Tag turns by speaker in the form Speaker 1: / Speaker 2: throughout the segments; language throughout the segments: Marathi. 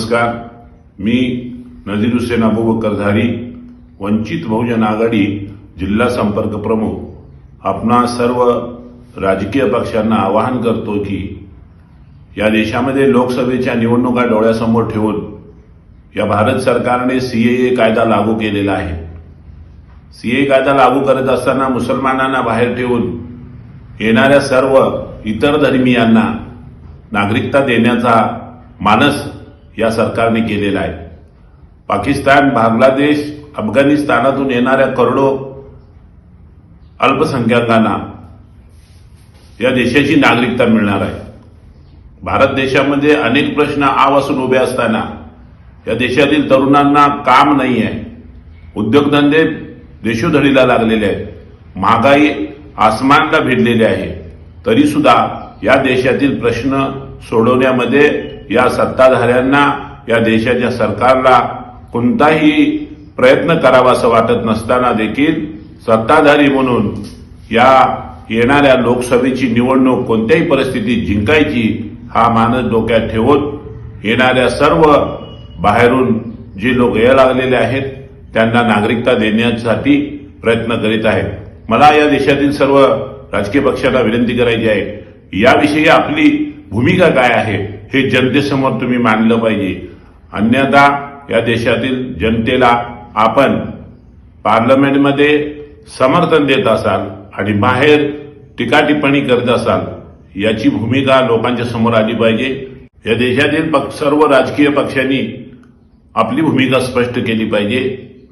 Speaker 1: नमस्कार. मी नजीर हुसेन अबुबकर झारी वंचित बहुजन आघाडी जिल्हा संपर्क प्रमुख. आपणा सर्व राजकीय पक्षांना आवाहन करतो की या देशामध्ये लोकसभेच्या निवडणुका डोळ्यासमोर ठेवून या भारत सरकारने सीएए कायदा लागू केलेला आहे. सीए कायदा लागू करत असताना मुसलमानांना बाहेर ठेवून येणाऱ्या सर्व इतर धर्मीयांना नागरिकता देण्याचा मानस या सरकारने केलेला आहे. पाकिस्तान बांगलादेश अफगाणिस्तानातून येणाऱ्या करोडो अल्पसंख्याकांना या देशाची नागरिकता मिळणार आहे. भारत देशामध्ये अनेक प्रश्न आवासून उभे असताना या देशातील तरुणांना काम नाही आहे उद्योगधंदे देशोधडीला लागलेले आहेत. महागाई आसमानला भिडलेली आहे. तरीसुद्धा या देशातील प्रश्न सोडवण्यामध्ये या सत्ताधाऱ्यांना या देशाच्या सरकारला कोणताही प्रयत्न करावा असं वाटत नसताना देखील सत्ताधारी म्हणून या येणाऱ्या लोकसभेची निवडणूक कोणत्याही परिस्थितीत जिंकायची हा मानस डोक्यात ठेवून येणाऱ्या सर्व बाहेरून जे लोक या लागलेले आहेत त्यांना नागरिकता देण्यासाठी प्रयत्न करीत आहेत. मला या देशातील सर्व राजकीय पक्षांना विनंती करायची आहे याविषयी आपली भूमिका काय आहे? हे जनतेसमोर तुम्ही मांडलं पाहिजे. अन्यथा या देशातील जनतेला आपण पार्लमेंटमध्ये समर्थन देत असाल आणि बाहेर टीकाटिप्पणी करत असाल याची भूमिका लोकांच्या समोर आली पाहिजे. या देशातील सर्व राजकीय पक्षांनी आपली भूमिका स्पष्ट केली पाहिजे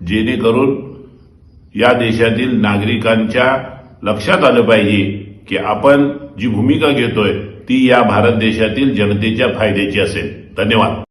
Speaker 1: जेणेकरून या देशातील नागरिकांच्या लक्षात आलं पाहिजे की आपण जी भूमिका घेतोय ती या भारत देशातील जनतेच्या फायद्याची असेल. धन्यवाद.